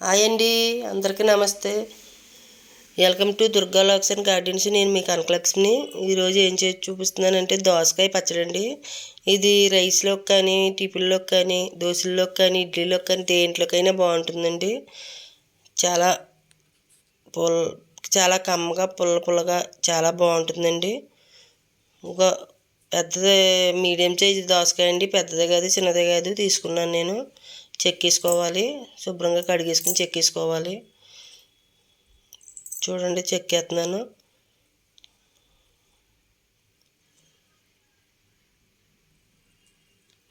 Hi అండి అందరికీ నమస్తే. Welcome to Durga lakes and gardens నేను మీ కనకలక్ష్మిని. ఈరోజు ఏం చేసి చూపిస్తున్నానంటే దోసకాయ పచ్చడి అండి. ఇది రైస్లోకి కానీ టిఫిన్లోకి కానీ దోశల్లోకి కానీ ఇడ్లీలోకి కానీ దేంట్లోకైనా బాగుంటుందండి. చాలా పుల్ చాలా కమ్మగా పుల్ల పుల్లగా చాలా బాగుంటుందండి. ఒక పెద్దది మీడియం సైజు దోసకాయ అండి. పెద్దదే కాదు చిన్నదే కాదు తీసుకున్నాను నేను. చెక్కేసుకోవాలి. శుభ్రంగా కడిగేసుకుని చెక్కేసుకోవాలి. చూడండి చెక్కేస్తున్నాను.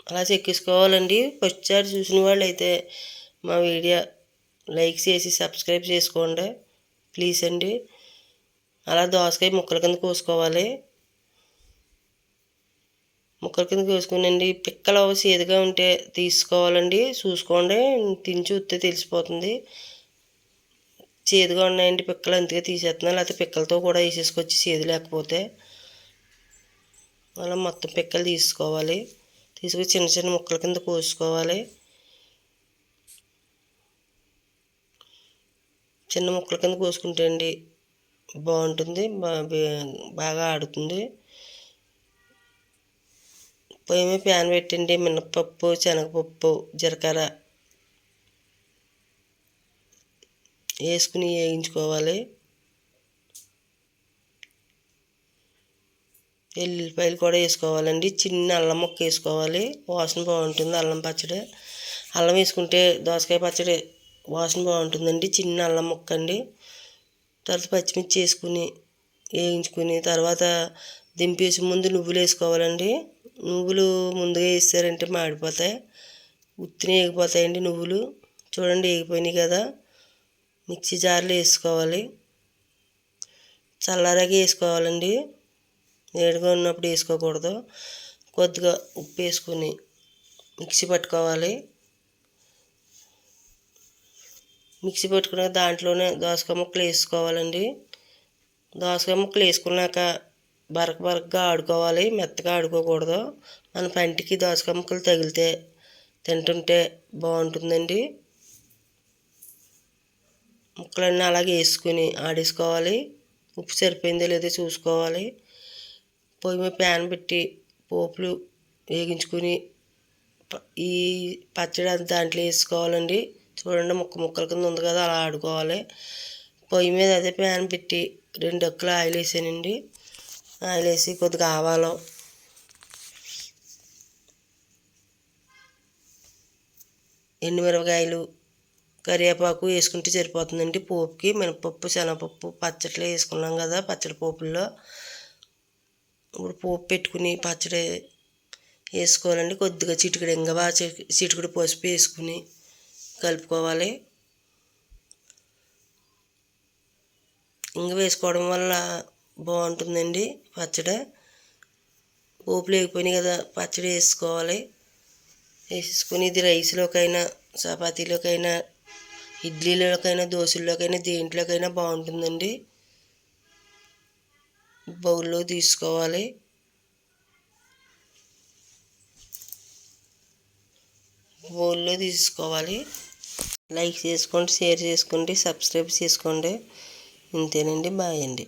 అలా చెక్కేసుకోవాలండి. ఫస్ట్సారి చూసిన వాళ్ళు అయితే మా వీడియో లైక్ చేసి సబ్స్క్రైబ్ చేసుకోండి. ప్లీజ్ అండి. అలా దోసకాయ ముక్కల కింద కోసుకోవాలి. ముక్కల కింద వేసుకునండి. పిక్కలు సేదుగా ఉంటే తీసుకోవాలండి. చూసుకోండి. తించి ఉత్తే తెలిసిపోతుంది. చేదుగా ఉన్నాయండి. పిక్కలు అందుకే తీసేస్తున్నాను. లేకపోతే పిక్కలతో కూడా వేసేసుకొచ్చి చేదు లేకపోతే అలా మొత్తం పిక్కలు తీసుకోవాలి. తీసుకుని చిన్న చిన్న ముక్కల కింద కోసుకోవాలి. చిన్న ముక్కల కింద కోసుకుంటే అండి బాగుంటుంది. బాగా ఆడుతుంది. పొయ్యి మీద ప్యాన్ పెట్టండి మినపప్పు శనగపప్పు జీలకర్ర వేసుకుని వేయించుకోవాలి. ఎల్లుల్లిపాయలు కూడా వేసుకోవాలండి. చిన్న అల్లం ముక్క వేసుకోవాలి. వాసన బాగుంటుంది అల్లం పచ్చడి. అల్లం వేసుకుంటే దోసకాయ పచ్చడి వాసన బాగుంటుందండి. చిన్న అల్లం ముక్క అండి తర్వాత పచ్చిమిర్చి వేసుకుని వేయించుకుని తర్వాత దింపేసి ముందు నువ్వులు వేసుకోవాలండి. నువ్వులు ముందుగా వేసారంటే మాడిపోతాయి. ఉత్తిని వేగిపోతాయండి నువ్వులు. చూడండి వేగిపోయినాయి కదా. మిక్సీ జార్లో వేసుకోవాలి. చల్లారాక వేసుకోవాలండి. వేడిగా ఉన్నప్పుడు వేసుకోకూడదు. కొద్దిగా ఉప్పు వేసుకుని మిక్సీ పట్టుకోవాలి. మిక్సీ పట్టుకున్నాక దాంట్లోనే దోసకాయ ముక్కలు వేసుకోవాలండి. దోసకాయ ముక్కలు వేసుకున్నాక బరక బరకగా ఆడుకోవాలి మెత్తగా ఆడుకోకూడదు. మన పంటికి దోసకాయ ముక్కలు తగిలితే తింటుంటే బాగుంటుందండి. ముక్కలన్నీ అలాగే వేసుకుని ఆడేసుకోవాలి. ఉప్పు సరిపోయిందో లేదో చూసుకోవాలి. పొయ్యి మీద ప్యాన్ పెట్టి పోపులు వేగించుకుని ఈ పచ్చడి అంత దాంట్లో వేసుకోవాలండి. చూడండి ముక్క ముక్కల కింద ఉంది కదా అలా ఆడుకోవాలి. పొయ్యి మీద అదే ప్యాన్ పెట్టి రెండు అక్కలు ఆయిల్ వేసానండి. ఆయిల్ వేసి కొద్దిగా ఆవాలో. ఎండుమిరపకాయలు కరివేపాకు వేసుకుంటే సరిపోతుందండి. పోపుకి మినపప్పు శనగపప్పు పచ్చడిలో వేసుకున్నాం కదా పచ్చడి పోపుల్లో. ఇప్పుడు పోపు పెట్టుకుని పచ్చడి వేసుకోవాలండి. కొద్దిగా చిటికడు ఇంగవా చిటికడు పసుపు వేసుకుని కలుపుకోవాలి. ఇంగ వేసుకోవడం వల్ల బాగుంటుందండి పచ్చడి. పోపు వేగిపోయినాయి కదా పచ్చడి వేసుకోవాలి. వేసుకుని ఇది రైస్లోకైనా చపాతీలోకైనా ఇడ్లీలోకైనా దోశల్లోకైనా దేంట్లోకైనా బాగుంటుందండి. బౌల్లో తీసుకోవాలి. బౌల్లో తీసుకోవాలి. లైక్ చేసుకోండి షేర్ చేసుకోండి సబ్స్క్రైబ్ చేసుకోండి. ఇంతేనండి బాయ్ అండి.